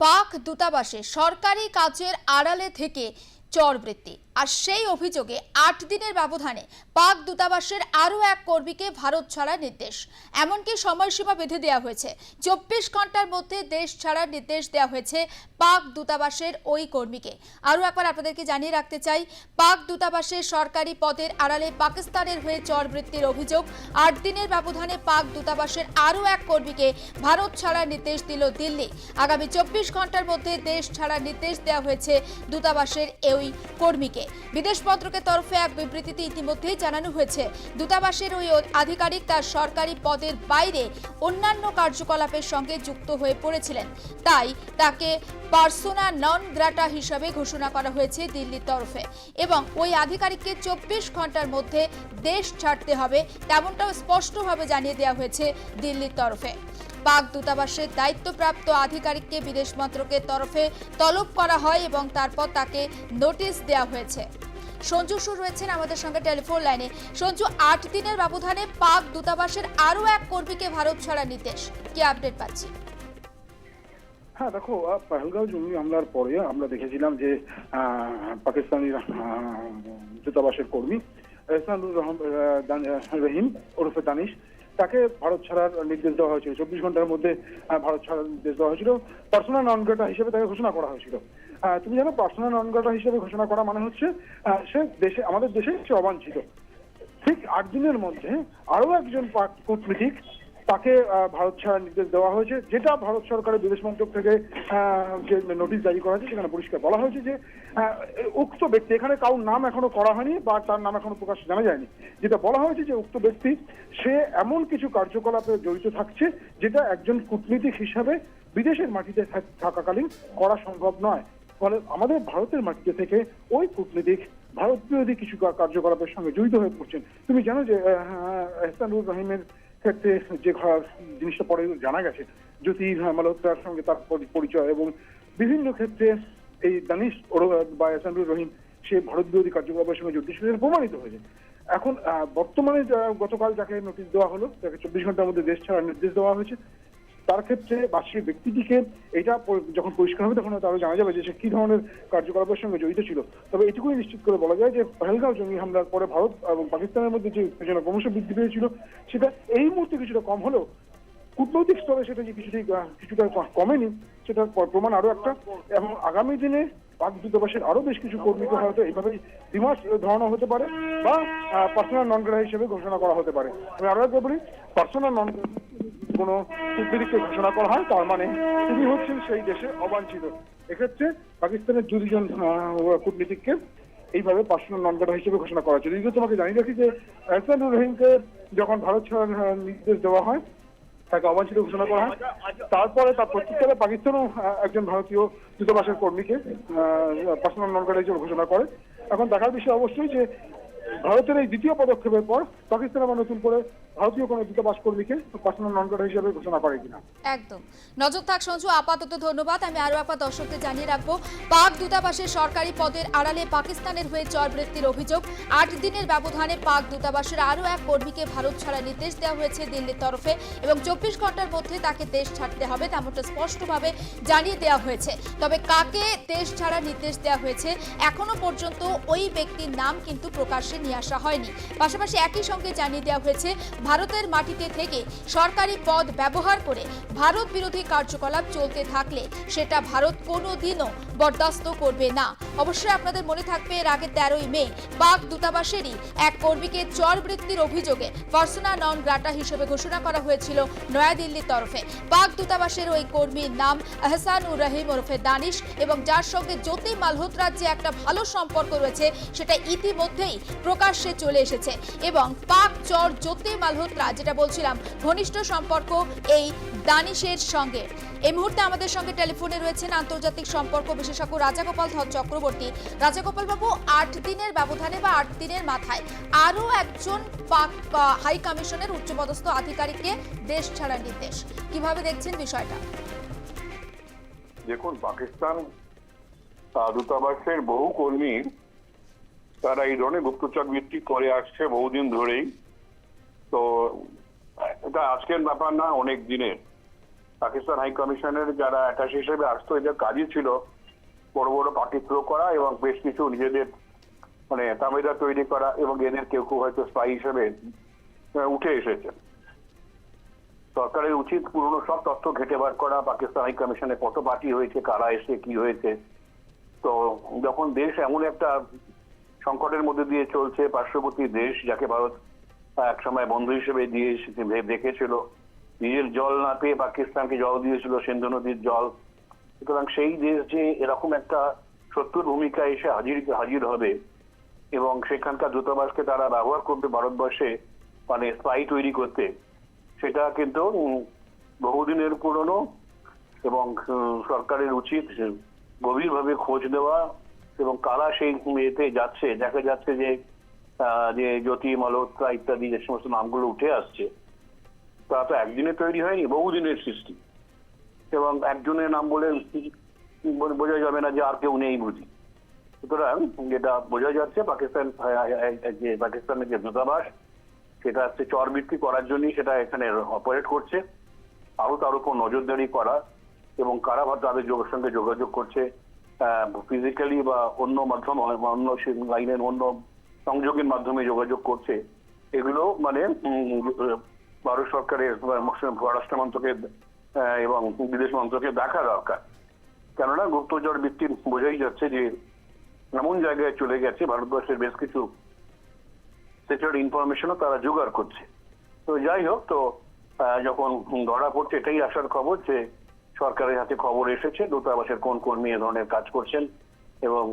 পাক দূতাবাসে সরকারি কাজের আড়ালে থেকে চরবৃত্তি। আর সেই অভিযোগে আট দিনের ব্যবধানে পাক দূতাবাসের আরও এক কর্মীকে ভারত ছাড়ার নির্দেশ। এমনকি সময়সীমা বেঁধে দেওয়া হয়েছে। চব্বিশ ঘণ্টার মধ্যে দেশ ছাড়ার নির্দেশ দেওয়া হয়েছে পাক দূতাবাসের ওই কর্মীকে। আরও একবার আপনাদেরকে জানিয়ে রাখতে চাই, পাক দূতাবাসের সরকারি পদের আড়ালে পাকিস্তানের হয়ে চরবৃত্তির অভিযোগ, আট দিনের ব্যবধানে পাক দূতাবাসের আরও এক কর্মীকে ভারত ছাড়ার নির্দেশ দিল দিল্লি। আগামী চব্বিশ ঘণ্টার মধ্যে দেশ ছাড়ার নির্দেশ দেওয়া হয়েছে দূতাবাসের ওই কর্মীকে। বিদেশ মন্ত্রকের তরফে এক বিবৃতিতে ইতিমধ্যেই জানানো হয়েছে, দূতাবাসের ওই আধিকারিক তার সরকারি পদের বাইরে অন্যান্য কার্যকলাপের সঙ্গে যুক্ত হয়ে পড়েছিলেন। তাই তাকে পার্সোনা নন গ্রাটা হিসাবে ঘোষণা করা হয়েছে দিল্লির তরফে এবং ওই আধিকারিককে চব্বিশ ঘণ্টার মধ্যে দেশ ছাড়তে হবে, তেমনটাও স্পষ্টভাবে জানিয়ে দেওয়া হয়েছে দিল্লির তরফে। পাক দূতাবাসের দায়িত্বপ্রাপ্ত আধিকারিককে বিদেশ মন্ত্রকের তরফে তলব করা হয় এবং তারপর তাকে নোটিশ দেওয়া হয়েছে। সঞ্জু সুর রয়েছেন আমাদের সঙ্গে টেলিফোন লাইনে। সঞ্জু, আট দিনের ব্যবধানে পাক দূতাবাসের আরও এক কর্মীকে ভারত ছাড়ার নির্দেশ। কি আপডেট পাচ্ছি? হ্যাঁ দেখো পহেলগাঁও জঙ্গি হামলার পরে আমরা দেখেছিলাম যে পাকিস্তানি দূতাবাসের কর্মী এহসানুর রহিম ওরফে দানিশ তাকে ভারত ছাড়ার নির্দেশ দেওয়া হয়েছিল। চব্বিশ ঘণ্টার মধ্যে ভারত ছাড়ার নির্দেশ দেওয়া হয়েছিল। পার্সোনাল নন হিসেবে তাকে ঘোষণা করা হয়েছিল। তুমি জানো পার্সোনাল নন হিসেবে ঘোষণা করা মানে হচ্ছে সে দেশে, আমাদের দেশে সে অবাঞ্ছিত। ঠিক আট দিনের মধ্যে আরও একজন কূটনীতিক তাকে ভারত ছাড়ার নির্দেশ দেওয়া হয়েছে, যেটা ভারত সরকারের বিদেশ মন্ত্রক থেকে যে নোটিশ জারি করা হয়েছে, সেখানে পরিষ্কার বলা হয়েছে যে উক্ত ব্যক্তি, এখানে কারোর নাম এখনও করা হয়নি বা তার নাম এখনও প্রকাশ জানা যায়নি। যেটা বলা হয়েছে যে, উক্ত ব্যক্তি, সে এমন কিছু কার্যকলাপে জড়িত থাকছে, যেটা একজন কূটনীতিক হিসাবে বিদেশের মাটিতে থাকাকালীন করা সম্ভব নয়। ফলে আমাদের ভারতের মাটিতে থেকে ওই কূটনীতিক ভারত বিরোধী কিছু কার্যকলাপের সঙ্গে জড়িত হয়ে পড়ছেন, তুমি জানো যে এহসানুর রহিমের ক্ষেত্রে যে জিনিসটা পরে জানা গেছে, জ্যোতি মালহোত্রার সঙ্গে তার পরিচয় এবং বিভিন্ন ক্ষেত্রে এই দানিশ বা এসানুর রহিম, সে ভারত বিরোধী কার্যকলাপের সঙ্গে জড়িত সেটা প্রমাণিত হয়েছে। এখন বর্তমানে গতকাল যাকে নোটিশ দেওয়া হলো, তাকে চব্বিশ ঘণ্টার মধ্যে দেশ ছাড়ার নির্দেশ দেওয়া হয়েছে। তার ক্ষেত্রে বা সেই ব্যক্তিটিকে এটা যখন পরিষ্কার হবে তখন তারও জানা যাবে যে সে কি ধরনের কার্যকলাপের সঙ্গে জড়িত ছিল। তবে এটুকুই নিশ্চিত করে বলা যায় যে পহেলগাঁও জঙ্গি হামলার পরে ভারত এবং পাকিস্তানের মধ্যে যে উত্তেজনা ক্রমশ বৃদ্ধি পেয়েছিল, সেটা এই মুহূর্তে কিছুটা কম হলেও কূটনৈতিক স্তরে সেটা যে কিছুটাই কিছুটা কমেনি, সেটার প্রমাণ আরও একটা। এবং আগামী দিনে পাক দূতাবাসের আরও বেশ কিছু কর্মীকে হয়তো এইভাবেই ডিমাস ধরানো হতে পারে বা পার্সোনাল নন গ্রেডা হিসেবে ঘোষণা করা হতে পারে। আমি আরও একবার বলি পার্সোনাল নন কোনো কূটনীতিককে ঘোষণা করা হয়, তার মানে তিনি হচ্ছেন সেই দেশে অবাঞ্ছিত। এক্ষেত্রে পাকিস্তানের দুজন কূটনীতিককে এইভাবে পার্সোনাল নন গ্রেডা হিসেবে ঘোষণা করা যদিও তোমাকে জানিয়ে রাখি যে এহসানুর রহিমকে যখন ভারত ছাড়ার নির্দেশ দেওয়া হয়, তাকে অবাঞ্ছিত ঘোষণা করা হয়। তারপরে তার প্রত্যুত্তরে পাকিস্তানও একজন ভারতীয় দূতাবাসের কর্মীকে পার্সোনাল নন গ্রেডা হিসেবে ঘোষণা করে। এখন দেখার বিষয় অবশ্যই যে ভারতের এই দ্বিতীয় পদক্ষেপের পর পাকিস্তান আবার নতুন করে ভারতীয় কোনো দূতাবাস কর্মীকে পার্সোনাল নন গ্রেডা হিসেবে ঘোষণা করে কিনা। একদম। নজর থাক সঞ্জু, আপাতত ধন্যবাদ। আমি আরও একবার দর্শকদের জানিয়ে রাখব, পাক দূতাবাসের সরকারি পদের আড়ালে পাকিস্তানের হয়ে চরবৃত্তির অভিযোগ। আট দিনের ব্যবধানে পাক দূতাবাসের আরও এক কর্মীকে ভারত ছাড়ার নির্দেশ দেওয়া হয়েছে দিল্লির তরফে এবং চব্বিশ ঘণ্টার মধ্যে তাকে দেশ ছাড়তে হবে তেমনটা স্পষ্টভাবে জানিয়ে দেওয়া হয়েছে। তবে কাকে দেশ ছাড়ার নির্দেশ দেওয়া হয়েছে এখনও পর্যন্ত ওই ব্যক্তির নাম কিন্তু প্রকাশ্যে নিয়ে আসা হয়নি। পাশাপাশি একই সঙ্গে জানিয়ে দেওয়া হয়েছে, ভারতের মাটিতে থেকে সরকারি পদ ব্যবহার করে ভারত বিরোধী কার্যকলাপ চলতে থাকলে সেটা ভারত কোনো দিনও বরদাস্ত করবে না। অবশ্যই আপনাদের মনে থাকবে, এর আগে তেরোই মে পাক দূতাবাসেরই এক কর্মীকে চরবৃত্তির অভিযোগে পার্সোনা নন গ্রাটা হিসেবে ঘোষণা করা হয়েছিল নয়াদিল্লির তরফে। পাক দূতাবাসের ওই কর্মীর নাম আহসানুর রহিম ওরফে দানিশ এবং যার সঙ্গে জ্যোতি মালহোত্রার যে একটা ভালো সম্পর্ক রয়েছে, সেটা ইতিমধ্যেই প্রকাশ্যে চলে এসেছে এবং পাক চর জ্যোতি মালহোত্রা, যেটা বলছিলাম, ঘনিষ্ঠ সম্পর্ক এই দানিশের সঙ্গে। এই মুহূর্তে আমাদের সঙ্গে টেলিফোনে রয়েছেন আন্তর্জাতিক সম্পর্ক বিশেষজ্ঞ রাজাগোপাল ধর চক্রবর্তী। রাজাগোপাল বাবু আট দিনের ব্যবধানে বা আট দিনের মাথায় আরও একজন পাক হাই কমিশনের উচ্চপদস্থ আধিকারিককে দেশ ছাড়ার নির্দেশ। কীভাবে দেখছেন বিষয়টা? দেখুন, পাকিস্তান দূতাবাসের বহু কর্মী তারা এই ধরনের গুপ্তচর বৃত্তি করে আসছে বহুদিন ধরেই। তো, এটা আজকের ব্যাপার না, অনেক দিনের। পাকিস্তান হাই কমিশনের যারা অ্যাটাচ হিসেবে আসতো, এদের কাজই ছিল বড় বড় পার্টি থ্রো করা এবং বেশ কিছু নিজেদের মানে তামেদা তৈরি করা এবং এদের কেউ কেউ হয়তো স্পাই হিসেবে উঠে এসেছে। সরকারের উচিত পুরনো সব তথ্য ঘেটে বার করা, পাকিস্তান হাই কমিশনে কত পার্টি হয়েছে, কারা এসে কি হয়েছে। তো, যখন দেশ এমন একটা সংকটের মধ্যে দিয়ে চলছে পার্শ্ববর্তী দেশ যাকে ভারত এক সময় বন্ধু হিসেবে দিয়ে এসেছে, দেখেছিল। নিজের জল না পেয়ে পাকিস্তানকে জল দিয়েছিল সিন্ধু নদীর জল। সুতরাং সেই দেশ যে এরকম একটা শত্রুর ভূমিকা এসে হাজির হাজির হবে এবং সেখানকার দূতাবাসকে তারা ব্যবহার করবে ভারতবর্ষে মানে স্পাই তৈরি করতে। সেটা কিন্তু বহুদিনের পুরনো এবং সরকারের উচিত গভীরভাবে খোঁজ নেওয়া এবং কারা সেই এতে যাচ্ছে, দেখা যাচ্ছে যে যে জ্যোতি, মালহোত্রা ইত্যাদি যে সমস্ত নামগুলো উঠে আসছে, তা তো একদিনে তৈরি হয়নি, বহুদিনের সৃষ্টি। এবং একজনের নাম বলে বোঝা যাবে না যে আর কেউ নেই বুঝি। সুতরাং যেটা বোঝা যাচ্ছে, পাকিস্তান যে পাকিস্তানের যে দূতাবাস, সেটা হচ্ছে চরবৃত্তি করার জন্যই সেটা এখানে অপারেট করছে। আরও তার উপর নজরদারি করা এবং কারা তাদের সঙ্গে যোগাযোগ করছে ফিজিক্যালি বা অন্য মাধ্যম অন্য লাইনের অন্য সংযোগের মাধ্যমে যোগাযোগ করছে, এগুলো মানে ভারত সরকারের পররাষ্ট্র মন্ত্রকের এবং বিদেশ মন্ত্রকের দেখা দরকার। কেননা গুপ্তচর বৃত্তির বোঝাই যাচ্ছে যে এমন জায়গায় চলে গেছে, ভারতবর্ষের বেশ কিছু সেক্রেট ইনফরমেশনও তারা জোগাড় করছে। তো যাই হোক, তো যখন ধরা পড়ছে, এটাই আসার খবর যে সরকারের হাতে খবর এসেছে দূতাবাসের কোন কর্মী এ ধরনের কাজ করছেন এবং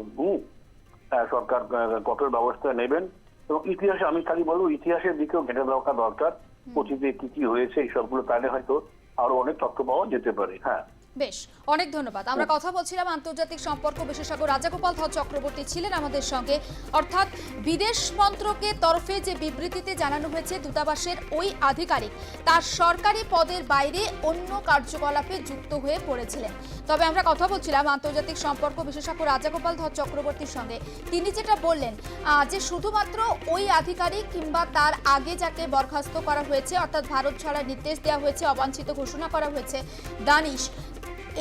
সরকার কঠোর ব্যবস্থা নেবেন। এবং ইতিহাসে আমি খালি বলব ইতিহাসের দিকেও ঘেটে দেওয়া দরকার। অতীতে কি কি হয়েছে এই সবগুলো তাহলে হয়তো আরও অনেক তথ্য পাওয়া যেতে পারে। হ্যাঁ। বেশ, অনেক ধন্যবাদ। আমরা কথা বলছিলাম আন্তর্জাতিক সম্পর্ক বিশেষজ্ঞ রাজাগোপাল ধর চক্রবর্তী ছিলেন আমাদের সঙ্গে। অর্থাৎ বিদেশ মন্ত্রকের তরফে যে বিবৃতিতে জানানো হয়েছে, দূতাবাসের ওই আধিকারিক তার সরকারি পদের বাইরে অন্য কার্যকলাপে যুক্ত হয়ে পড়েছিলেন। তবে আমরা কথা বলছিলাম আন্তর্জাতিক সম্পর্ক বিশেষজ্ঞ রাজাগোপাল ধর চক্রবর্তীর সঙ্গে। তিনি যেটা বললেন যে শুধুমাত্র ওই আধিকারিক কিংবা তার আগে যাকে বরখাস্ত করা হয়েছে, অর্থাৎ ভারত ছাড়ার নির্দেশ দেওয়া হয়েছে, অবাঞ্ছিত ঘোষণা করা হয়েছে, দানিশ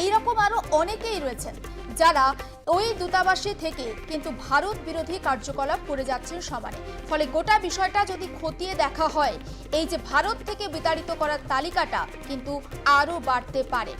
এইরকম আরও অনেকেই রয়েছেন যারা ওই দূতাবাসে থেকে কিন্তু ভারত বিরোধী কার্যকলাপ করে যাচ্ছেন সমানে ফলে গোটা বিষয়টা যদি খতিয়ে দেখা হয়, এই যে ভারত থেকে বিতাড়িত করার তালিকাটা কিন্তু আরও বাড়তে পারে।